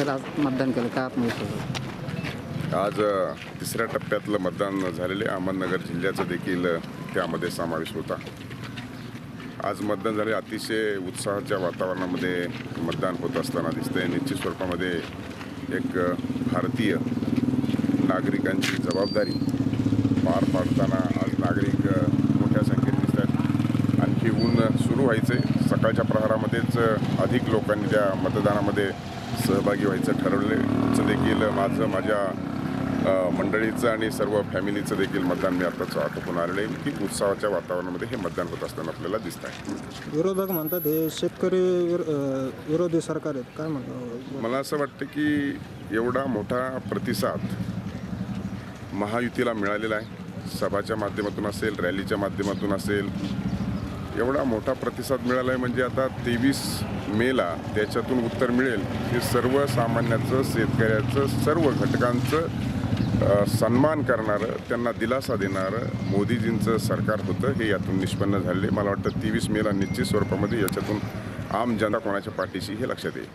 तर आज मतदान केलं काय आपण आज अ, तिसऱ्या टप्प्यातलं मतदान झालेले अहमदनगर जिल्ह्याचा देखील अ, त्यामध्ये समावेश होता. आज मतदान झाले अतिशय उत्साहाच्या वातावरणामध्ये मतदान होत असताना दिसतंय. निश्चित स्वरूपामध्ये एक अ, भारतीय नागरिकांची जबाबदारी पार पाडताना आज नागरिक अ, मोठ्या संख्येत दिसत आहेत आणखी ऊन सुरू व्हायचे सकाळच्या प्रहारामध्येच अ, अधिक लोकांनी त्या मतदानामध्ये सहभागी व्हायचं ठरवलेचं देखील माझं माझ्या मंडळीचं आणि सर्व फॅमिलीचं देखील मतदान मी आताच आटोपून आलेलं आहे की उत्साहाच्या वातावरणामध्ये हे मतदान होत असताना आपल्याला दिसत आहे. विरोधक म्हणतात हे शेतकरी विरोधी सरकार आहेत. काय म्हणतो मला असं वाटतं की एवढा मोठा प्रतिसाद महायुतीला मिळालेला आहे. सभाच्या माध्यमातून असेल रॅलीच्या माध्यमातून असेल एवढा मोठा प्रतिसाद मिळाला आहे म्हणजे आता तेवीस मेला त्याच्यातून उत्तर मिळेल. हे सर्वसामान्याचं शेतकऱ्याचं सर्व घटकांचं सन्मान करणारं त्यांना दिलासा देणारं मोदीजींचं सरकार होतं हे यातून निष्पन्न झालेले मला वाटतं तेवीस मेला निश्चित स्वरूपामध्ये याच्यातून आम जनता कोणाच्या पाठीशी हे लक्षात येईल